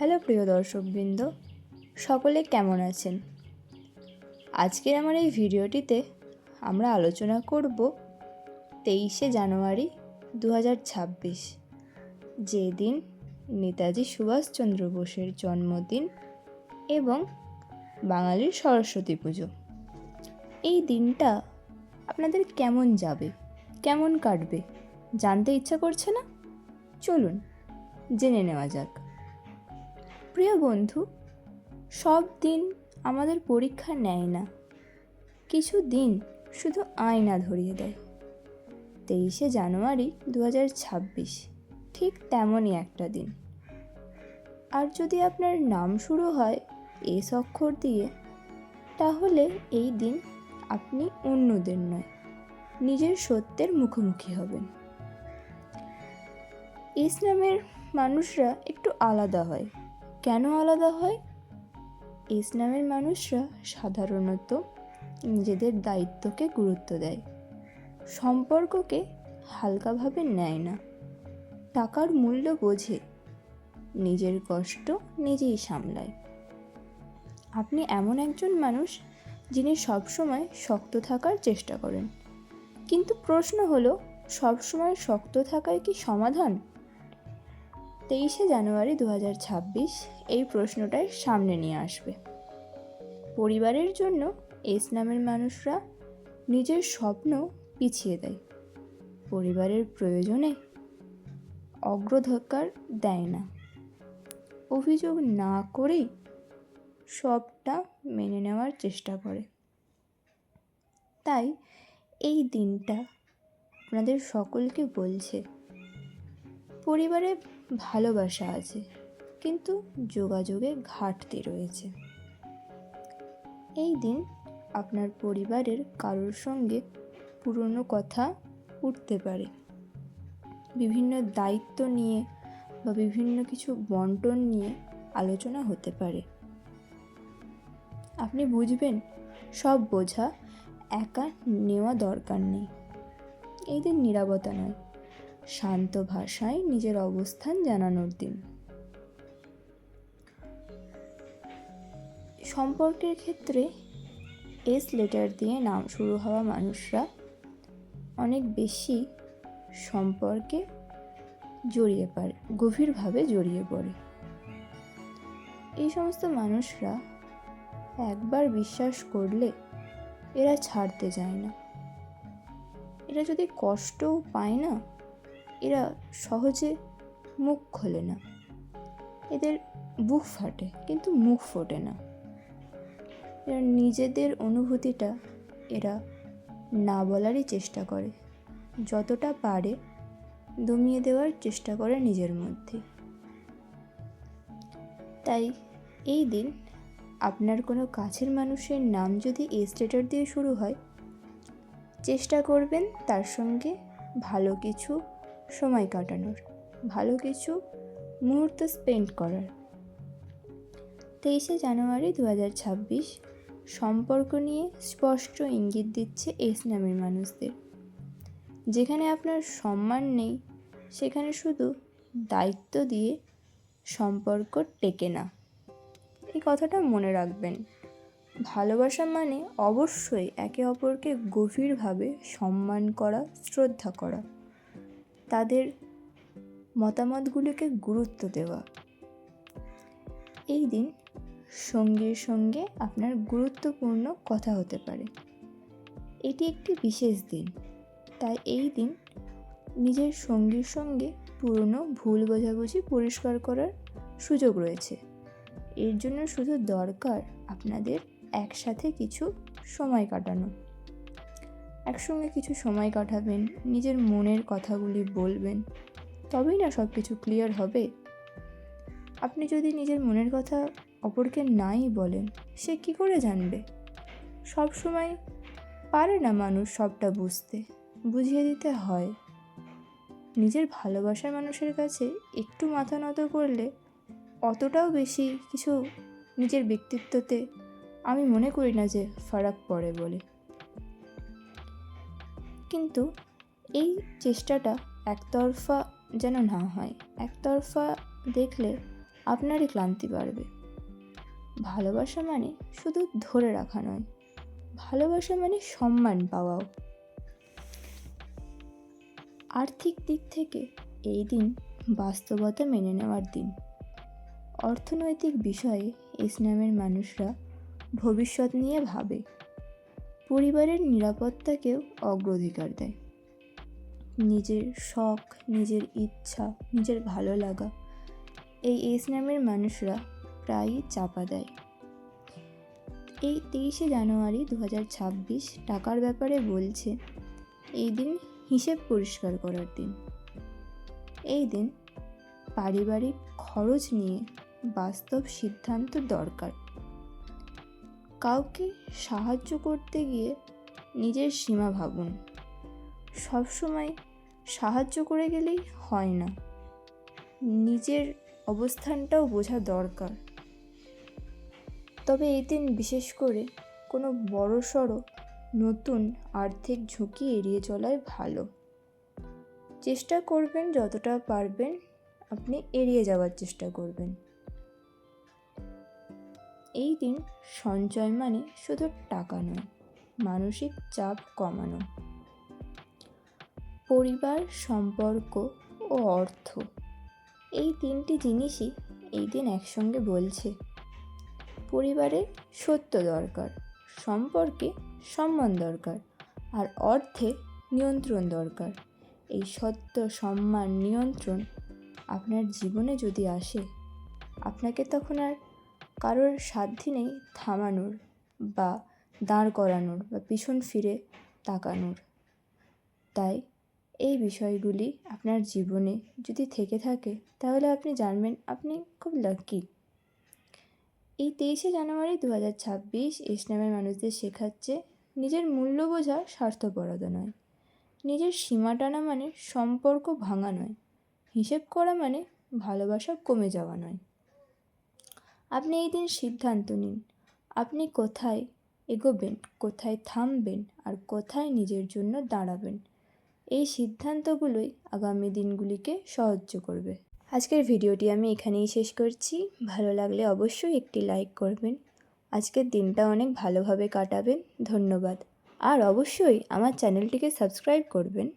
Hello প্রিয় দর্শকবৃন্দ, সকলে কেমন আছেন? আজকের আমার এই ভিডিওটিতে আমরা আলোচনা করব তেইশে জানুয়ারি দু ছাব্বিশ, যেদিন নেতাজি সুভাষচন্দ্র বোসের জন্মদিন এবং বাঙালির সরস্বতী পুজো। এই দিনটা আপনাদের কেমন যাবে, কেমন কাটবে জানতে ইচ্ছা করছে না? চলুন জেনে নেওয়া যাক। প্রিয় বন্ধু, সব দিন আমাদের পরীক্ষা নেয় না। কিছু দিন শুধু আয়না ধরিয়ে দেয়। তেইশে জানুয়ারি দু ছাব্বিশ, ঠিক তেমনই একটা দিন। আর যদি আপনার নাম শুরু হয় এস অক্ষর দিয়ে, তাহলে এই দিন আপনি অন্যদের নয়, নিজের সত্যের মুখোমুখি হবেন। ইসলামের মানুষরা একটু আলাদা হয়। কেন আলাদা হয়? ইসলামের মানুষরা সাধারণত নিজেদের দায়িত্বকে গুরুত্ব দেয়। সম্পর্ককে হালকাভাবে নেয় না। টাকার মূল্য বোঝে। নিজের কষ্ট নিজেই সামলায়। আপনি এমন একজন মানুষ যিনি সবসময় শক্ত থাকার চেষ্টা করেন। কিন্তু প্রশ্ন হলো, সবসময় শক্ত থাকায় কি সমাধান? তেইশে জানুয়ারি দু এই প্রশ্নটাই সামনে নিয়ে আসবে। পরিবারের জন্য এস নামের মানুষরা নিজের স্বপ্ন পিছিয়ে দেয়। পরিবারের প্রয়োজনে অগ্রধকার দেয় না। অভিযোগ না করেই সবটা মেনে নেওয়ার চেষ্টা করে। তাই এই দিনটা আপনাদের সকলকে বলছে, পরিবারে ভালোবাসা আছে, কিন্তু যোগাযোগে ঘাটতি রয়েছে। এই দিন আপনার পরিবারের কারোর সঙ্গে পুরনো কথা উঠতে পারে। বিভিন্ন দায়িত্ব নিয়ে বা বিভিন্ন কিছু বন্টন নিয়ে আলোচনা হতে পারে। আপনি বুঝবেন, সব বোঝা একা নেওয়া দরকার নেই। এই দিন নিরাপত্তা নয়। শান্ত ভাষায় নিজের অবস্থান জানানোর দিন। সম্পর্কের ক্ষেত্রে এস লেটার দিয়ে নাম শুরু হওয়া মানুষরা অনেক বেশি সম্পর্কে জড়িয়ে পড়ে, গভীরভাবে জড়িয়ে পড়ে। এই সমস্ত মানুষরা একবার বিশ্বাস করলে এরা ছাড়তে যায় না। এরা যদি কষ্টও পায় না এরা সহজে মুখ খোলে না। এদের বুক ফাটে, কিন্তু মুখ ফোটে না। এরা নিজেদের অনুভূতিটা এরা না বলারই চেষ্টা করে। যতটা পারে দমিয়ে দেওয়ার চেষ্টা করে নিজের মধ্যে। তাই এই দিন আপনার কোনো কাছের মানুষের নাম যদি এস লেটার দিয়ে শুরু হয়, চেষ্টা করবেন তার সঙ্গে ভালো কিছু সময় কাটানোর। ভালো কিছু মুহূর্ত স্পেন্ড করার। তেইশে জানুয়ারি দু হাজার ছাব্বিশ, সম্পর্ক নিয়ে স্পষ্ট ইঙ্গিত দিচ্ছে এস নামের মানুষদের। যেখানে আপনার সম্মান নেই, সেখানে শুধু দায়িত্ব দিয়ে সম্পর্ক টেকে না। এই কথাটা মনে রাখবেন। ভালোবাসা মানে অবশ্যই একে অপরকে গভীরভাবে সম্মান করা, শ্রদ্ধা করা। তাদের মতামতগুলোকে গুরুত্ব দেওয়া। এই দিন সঙ্গীর সঙ্গে আপনার গুরুত্বপূর্ণ কথা হতে পারে। এটি একটি বিশেষ দিন। তাই এই দিন নিজের সঙ্গীর সঙ্গে পুরনো ভুল বোঝাবুঝি পরিষ্কার করার সুযোগ রয়েছে। এর জন্য শুধু দরকার আপনাদের একসাথে কিছু সময় কাটানো। একসঙ্গে কিছু সময় কাটাবেন, নিজের মনের কথাগুলি বলবেন, তবেই না সব কিছু ক্লিয়ার হবে। আপনি যদি নিজের মনের কথা অপরকে নাই বলেন, সে কি করে জানবে? সব সময় পারে না মানুষ সবটা বুঝতে, বুঝিয়ে দিতে হয়। নিজের ভালোবাসার মানুষের কাছে একটু মাথা নত করলে অতটাও বেশি কিছু নিজের ব্যক্তিত্বতে আমি মনে করি না যে ফারাক পড়ে বলে। কিন্তু এই চেষ্টাটা একতরফা যেন না হয়, একতরফা দেখলে আপনারই ক্লান্তি বাড়বে। ভালোবাসা মানে শুধু ধরে রাখা নয়, ভালোবাসা মানে সম্মান পাওয়াও। আর্থিক দিক থেকে এই দিন বাস্তবতা মেনে নেওয়ার দিন। অর্থনৈতিক বিষয়ে ইসলামের মানুষরা ভবিষ্যৎ নিয়ে ভাবে। পরিবারের নিরাপত্তাকেও অগ্রাধিকার দেয়। নিজের শখ, নিজের ইচ্ছা, নিজের ভালো লাগা, এই ইসলামের মানুষরা প্রায়ই চাপা দেয়। এই তেইশে জানুয়ারি দু টাকার ব্যাপারে বলছে, এই দিন হিসেব পরিষ্কার করার দিন। এই দিন পারিবারিক খরচ নিয়ে বাস্তব সিদ্ধান্ত দরকার। কাউকে সাহায্য করতে গিয়ে নিজের সীমা ভাবুন। সবসময় সাহায্য করে গেলেই হয় না। নিজের অবস্থানটাও বোঝা দরকার। তবে এই দিন বিশেষ করে কোনো বড়সড় নতুন আর্থিক ঝুঁকি এড়িয়ে চলাই ভালো। চেষ্টা করবেন যতটা পারবেন, আপনি এড়িয়ে যাওয়ার চেষ্টা করবেন। এই দিন সঞ্চয় মানে শুধু টাকা নয়, মানসিক চাপ কমানো। পরিবার, সম্পর্ক ও অর্থ। এই তিনটি জিনিসই এই দিন একসঙ্গে বলছে। পরিবারে সত্য দরকার, সম্পর্কে সম্মান দরকার, আর অর্থে নিয়ন্ত্রণ দরকার। এই সত্য, সম্মান, নিয়ন্ত্রণ আপনার জীবনে যদি আসে, আপনাকে তখন আর কারোর সাধ্যি নেই থামানোর বা দাঁড় করানোর বা পিছন ফিরে তাকানোর। তাই এই বিষয়গুলি আপনার জীবনে যদি থেকে থাকে, তাহলে আপনি জানবেন আপনি খুব লাকি এই তেইশে জানুয়ারি দু হাজার ছাব্বিশ ইসলামের মানুষদের শেখাচ্ছে, নিজের মূল্য বোঝা স্বার্থপরতা নয়। নিজের সীমা টানা মানে সম্পর্ক ভাঙা নয়। হিসেব করা মানে ভালোবাসা কমে যাওয়া নয়। আপনি এই দিন সিদ্ধান্ত নিন। আপনি কোথায় এগোবেন, কোথায় থামবেন আর কোথায় নিজের জন্য দাঁড়াবেন, এই সিদ্ধান্তগুলোই আগামী দিনগুলিকে সহ্য করবে। আজকের ভিডিওটি আমি এখানেই শেষ করছি। ভালো লাগলে অবশ্যই একটি লাইক করবেন। আজকের দিনটা অনেক ভালোভাবে কাটাবেন। ধন্যবাদ। আর অবশ্যই আমার চ্যানেলটিকে সাবস্ক্রাইব করবেন।